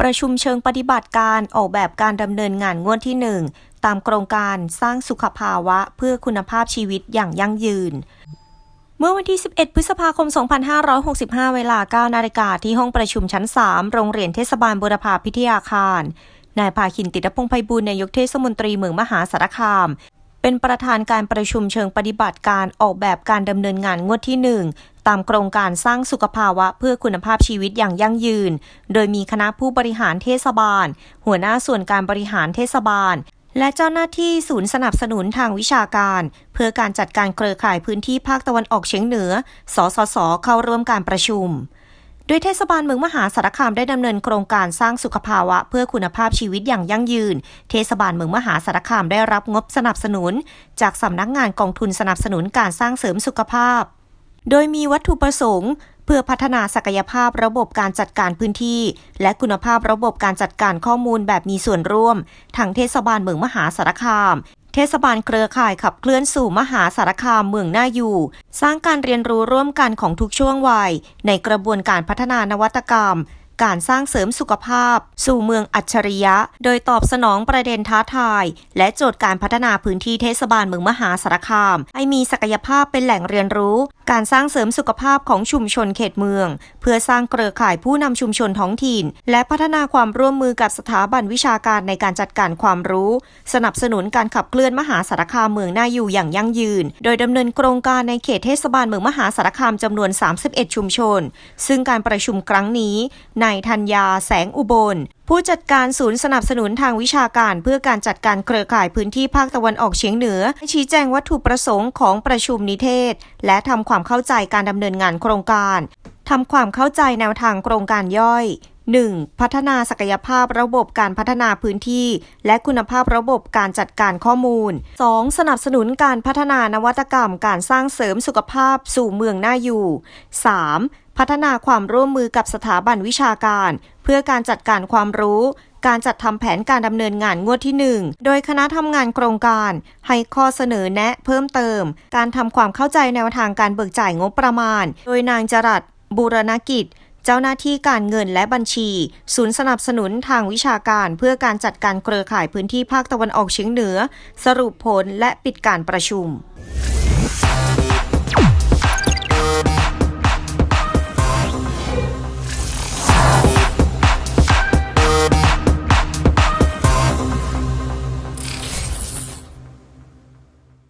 ประชุมเชิงปฏิบัติการออกแบบการดำเนินงานงวดที่ 1 ตามโครงการสร้างสุขภาวะเพื่อคุณภาพชีวิตอย่างยั่งยืน เมื่อวันที่ 11 พฤษภาคม 2565 เวลา 9 นาฬิกาที่ห้องประชุมชั้น 3 โรงเรียนเทศบาลบุรพาพิทยาคาร นายภาคินติดพงไพบูลนายกเทศมนตรีเมืองมหาสารคาม เป็นประธานการประชุมเชิงปฏิบัติการออกแบบการดำเนินงานงวดที่ 1 ตามโครงการสร้างสุขภาวะเพื่อคุณภาพชีวิตอย่างยั่งยืน โดยมีคณะผู้บริหารเทศบาล หัวหน้าส่วนการบริหารเทศบาล และเจ้าหน้าที่ศูนย์สนับสนุนทางวิชาการ เพื่อการจัดการเครือข่ายพื้นที่ภาคตะวันออกเฉียงเหนือ สสส เข้าร่วมการประชุมโดยเทศบาลเมืองมหาสารคามได้ดำเนินโครงการสร้างสุขภาวะ เพื่อคุณภาพชีวิตอย่างยั่งยืน เทศบาลเมืองมหาสารคามได้รับงบสนับสนุน จากสำนักงานกองทุนสนับสนุนการสร้างเสริมสุขภาพ โดยมีวัตถุประสงค์ เพื่อพัฒนาศักยภาพระบบการจัดการพื้นที่ และคุณภาพระบบการจัดการข้อมูลแบบมีส่วนร่วมทางเทศบาลเมืองมหาสารคาม เทศบาลเครือข่ายขับเคลื่อนสู่มหาสารคามเมืองน่าอยู่ สร้างการเรียนรู้ร่วมกันของทุกช่วงวัย ในกระบวนการพัฒนานวัตกรรมการสร้างเสริมสุขภาพ สู่เมืองอัจฉริยะ โดยตอบสนองประเด็นท้าทาย และโจทย์การพัฒนาพื้นที่เทศบาลเมืองมหาสารคาม ให้มีศักยภาพเป็นแหล่งเรียนรู้ การสร้างเสริมสุขภาพของชุมชนเขตเมือง เพื่อสร้างเครือข่ายผู้นำชุมชนท้องถิ่น และพัฒนาความร่วมมือกับสถาบันวิชาการในการจัดการความรู้ สนับสนุนการขับเคลื่อนมหาสารคามเมืองน่าอยู่อย่างยั่งยืน โดยดำเนินโครงการในเขตเทศบาลเมืองมหาสารคามจำนวน 31 ชุมชน ซึ่งการประชุมครั้งนี้นายธัญญาแสงอุบลผู้จัดการศูนย์สนับสนุนทางวิชาการเพื่อการจัดการเครือข่ายพื้นที่ภาคตะวันออกเฉียงเหนือให้ชี้แจงวัตถุประสงค์ของประชุมนิเทศ และทำความเข้าใจการดำเนินงานโครงการทำความเข้าใจแนวทางโครงการย่อย 1. พัฒนาศักยภาพระบบการพัฒนาพื้นที่ และคุณภาพระบบการจัดการข้อมูล 2. สนับสนุนการพัฒนานวัตกรรมการสร้างเสริมสุขภาพสู่เมืองน่าอยู่ 3. พัฒนาความร่วมมือกับสถาบันวิชาการ เพื่อการจัดการความรู้ การจัดทำแผนการดำเนินงานงวดที่ 1 โดยคณะทำงานโครงการ ให้ข้อเสนอแนะเพิ่มเติม การทำความเข้าใจแนวทางการเบิกจ่ายงบประมาณ โดยนางจรัสบูรณกิจเจ้าหน้าที่การเงินและบัญชี ศูนย์สนับสนุนทางวิชาการเพื่อการจัดการเครือข่ายพื้นที่ภาคตะวันออกเฉียงเหนือ สรุปผลและปิดการประชุม